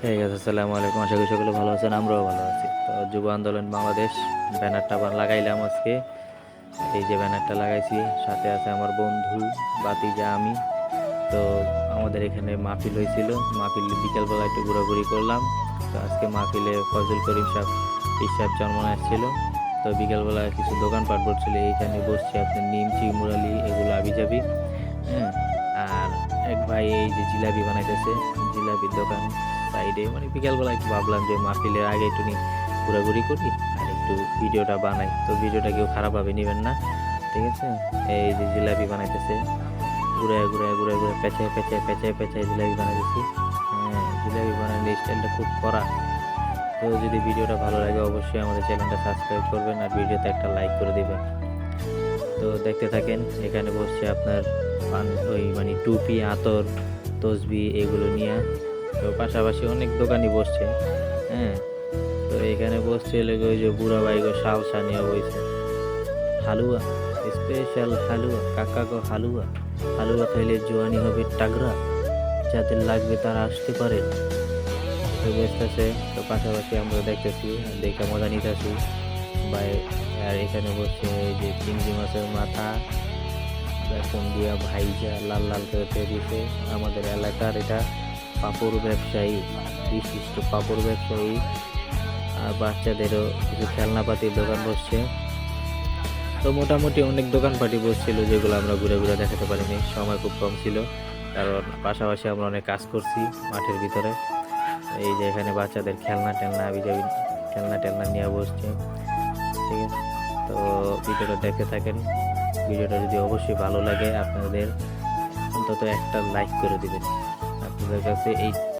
ঠিক আছে আসসালামু আলাইকুম আশা করি সকলে ভালো আছেন, আমরাও ভালো আছি। তো যুব আন্দোলন বাংলাদেশ ব্যানারটা লাগাইলাম আজকে। এই যে ব্যানারটা লাগাইছি, সাথে আছে আমার বন্ধু বাতিজা আমি। তো আমাদের এখানে মাহফিল হয়েছিল। মাহফিল বিকেলবেলা একটু ঘোরাঘুরি করলাম। তো আজকে মাহফিলে ফজল করিম সাহেব, পীর সাহেব জন্মনা আসছিল তো বিকেলবেলা কিছু দোকানপাট পড়ছিল, এইখানে বসছি আপনার নিমচি মুরালি, এগুলো আবি যাবি হ্যাঁ আর এক ভাই এই যে জিলাপি বানাইতেছে, জিলাপির দোকান। সাইডে মানে বিকালবেলা একটু ভাবলাম যে মাহফিলের আগে একটু ঘোরাঘুরি করি আর একটু ভিডিওটা বানাই। তো ভিডিওটা কেউ খারাপভাবে নেবেন না, ঠিক আছে? এই যে জিলাপি বানাইতেছে। ঘুরে ঘুরে ঘুরে ঘুরে পেঁচায় পেঁচায় পেঁচায় পেঁচায় জিলাপি বানাইতেছি। হ্যাঁ জিলাপি বানানোর স্টাইলটা খুব কড়া। তো যদি ভিডিওটা ভালো লাগে অবশ্যই আমাদের চ্যানেলটা সাবস্ক্রাইব করবেন আর ভিডিওতে একটা লাইক করে দেবেন। তো দেখতে থাকেন, এখানে বসছে আপনার ওই মানে টুপি, আতর, তসবি, এগুলো নিয়ে। তো পাশাপাশি অনেক দোকানই বসছে হ্যাঁ? তো এখানে বসছে লেগে ওই যে বুড়া বাইগো শাল সানিয়া বইছে। হালুয়া স্পেশাল হালুয়া, কাকা গো হালুয়া। হালুয়া খাইলে জোয়ানি হবে টাগরা, যাদের লাগবে তারা আসতে পারে। তো বেসতেছে, তো পাশাপাশি আমরা দেখতেছি, দেখে মজা নিতেছি। বা আর এখানে বসছে এই যে চিংড়ি মাছের মাথা, বেসন দিয়া ভাইজা লাল লাল করে তৈরিছে আমাদের এলাকার এটা পাপড় ব্যবসায়ী, বিশিষ্ট পাপড় ব্যবসায়ী, আর বাচ্চাদেরও কিছু খেলনাপাতির দোকান বসছে। তো মোটামুটি অনেক দোকানপাটি বসছিল যেগুলো আমরা ঘুরে ঘুরে দেখাতে পারিনি। সময় খুব কম ছিল, কারণ পাশাপাশি আমরা অনেক কাজ করছি মাঠের ভিতরে। এই যে এখানে বাচ্চাদের খেলনা টেলনা আবি যাবি খেলনা টেলনা নিয়ে বসছে। ঠিক আছে? তো ভিডিওটা দেখতে থাকেন। ভিডিওটা যদি অবশ্যই ভালো লাগে আপনাদের, অন্তত একটা লাইক করে দিবেন। আপনাদের কাছে এই